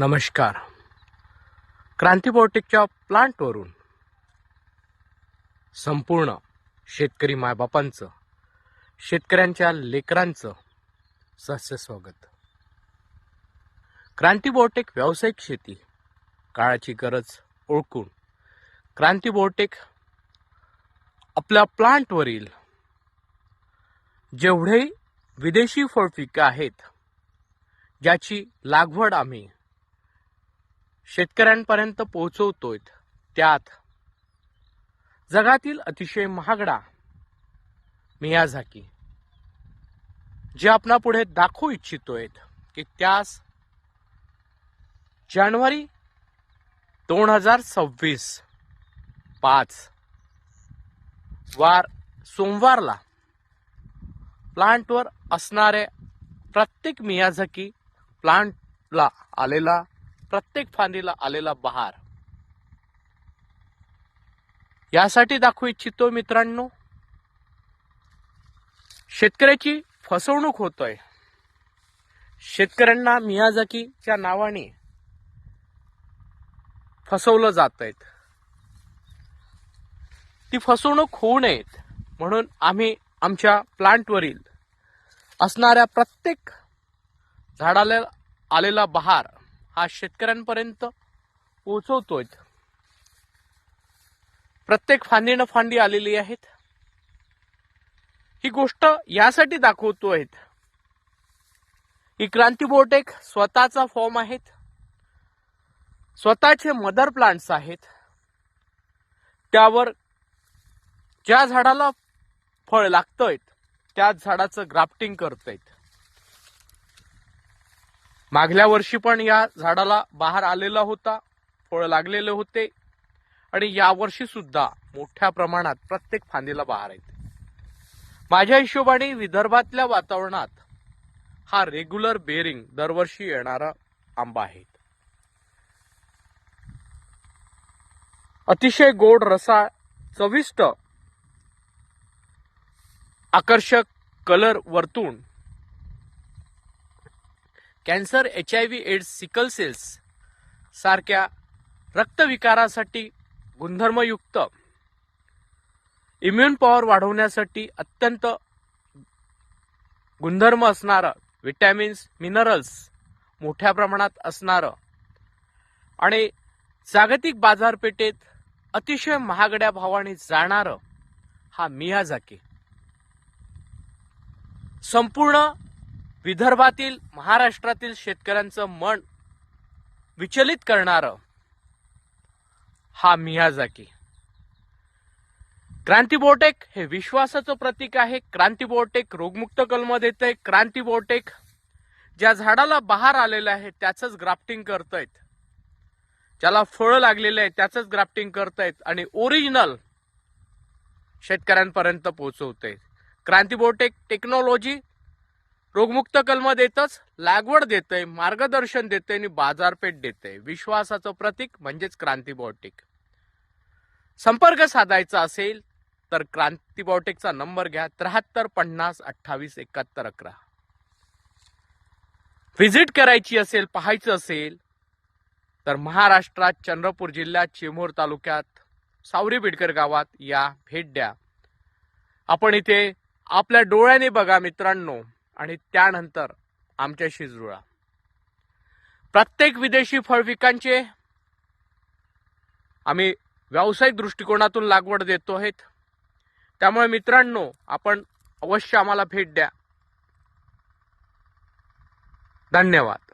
नमस्कार. क्रांतीबोटिकच्या प्लांटवरून संपूर्ण शेतकरी मायबापांचं शेतकऱ्यांच्या लेकरांचं सहस्य स्वागत. क्रांतीबोटेक व्यावसायिक शेती काळाची गरज ओळखून क्रांतीबोटेक आपल्या प्लांटवरील जेवढे विदेशी फळपिकं आहेत ज्याची लागवड आम्ही शेतकऱ्यांपर्यंत पोहोचवतोय त्यात जगातील अतिशय महागडा मियाझाकी जे आपणा पुढे दाखवू इच्छितोय की त्यास जानेवारी दोन हजार सव्वीस पाच वार सोमवारला प्लांटवर असणाऱ्या प्रत्येक मियाझाकी प्लांटला आलेला प्रत्येक फांदीला आलेला बहार. यासाठी दाखवू इच्छितो मित्रांनो शेतकऱ्याची फसवणूक होतोय. शेतकऱ्यांना मियाजाकीच्या नावाने फसवलं जात आहेत ती फसवणूक होऊ नयेत म्हणून आम्ही आमच्या प्लांटवरील असणाऱ्या प्रत्येक झाडाला आलेला बहार हा शेतकऱ्यांपर्यंत पोहोचवतोय. प्रत्येक फांदीनं फांदी आलेली आहेत. ही गोष्ट यासाठी दाखवतो आहेत ही क्रांती बोट एक स्वतःचा फॉर्म आहेत. स्वतःचे मदर प्लांट्स आहेत. त्यावर ज्या झाडाला फळ लागतंय त्याच झाडाचं ग्राफ्टिंग करतायत मागल्या वर्षी पण या झाडाला बहार आलेला होता फळ लागलेले होते. आणि यावर्षी सुद्धा मोठ्या प्रमाणात प्रत्येक फांदीला बहार येते माझ्या हिशोबाने विदर्भातल्या वातावरणात हा रेग्युलर बेरिंग दरवर्षी येणारा आंबा आहे. अतिशय गोड रसा चविष्ट आकर्षक कलर वरतून cancer H I V AIDS sickle cells सारख्या रक्तविकारासाठी गुणधर्मयुक्त इम्युन पॉवर वाढवण्यासाठी अत्यंत गुणधर्म असणारं विटॅमिन्स मिनरल्स मोठ्या प्रमाणात असणारं आणि जागतिक बाजारपेठेत अतिशय महागड्या भावाने जाणारं हा मियाजाकी संपूर्ण विदर्भातील महाराष्ट्रातील शेतकऱ्यांचं मन विचलित करणारं हा मियाजाकी. क्रांती बोटेक हे विश्वासाचं प्रतीक आहे. क्रांती बोटेक रोगमुक्त कलम देते क्रांती बोटेक ज्या झाडाला बहार आलेलं आहे त्याचंच ग्राफ्टिंग करतायत. ज्याला फळं लागलेले आहे त्याचंच ग्राफ्टिंग करतायत आणि ओरिजिनल शेतकऱ्यांपर्यंत पोहोचवते क्रांती बोटेक टेक्नॉलॉजी रोगमुक्त कलम देतच लागवड देतंय मार्गदर्शन देतंय आणि बाजारपेठ देतंय. विश्वासाचं प्रतीक म्हणजेच क्रांती बॉटिक संपर्क साधायचा असेल तर क्रांती बॉटिकचा नंबर घ्या त्र्याहत्तर पन्नास अठ्ठावीस एकाहत्तर अकरा. व्हिजिट करायची असेल पाहायचं असेल तर महाराष्ट्रात चंद्रपूर जिल्ह्यात चिमूर तालुक्यात सावरी बिडकर गावात या भेट द्या. आपण इथे आपल्या डोळ्याने बघा मित्रांनो आणि त्यानंतर आमच्याशी जुळा प्रत्येक विदेशी फळपिकांचे आम्ही व्यावसायिक दृष्टिकोनातून लागवड देतो आहेत. त्यामुळे मित्रांनो आपण अवश्य आम्हाला भेट द्या. धन्यवाद.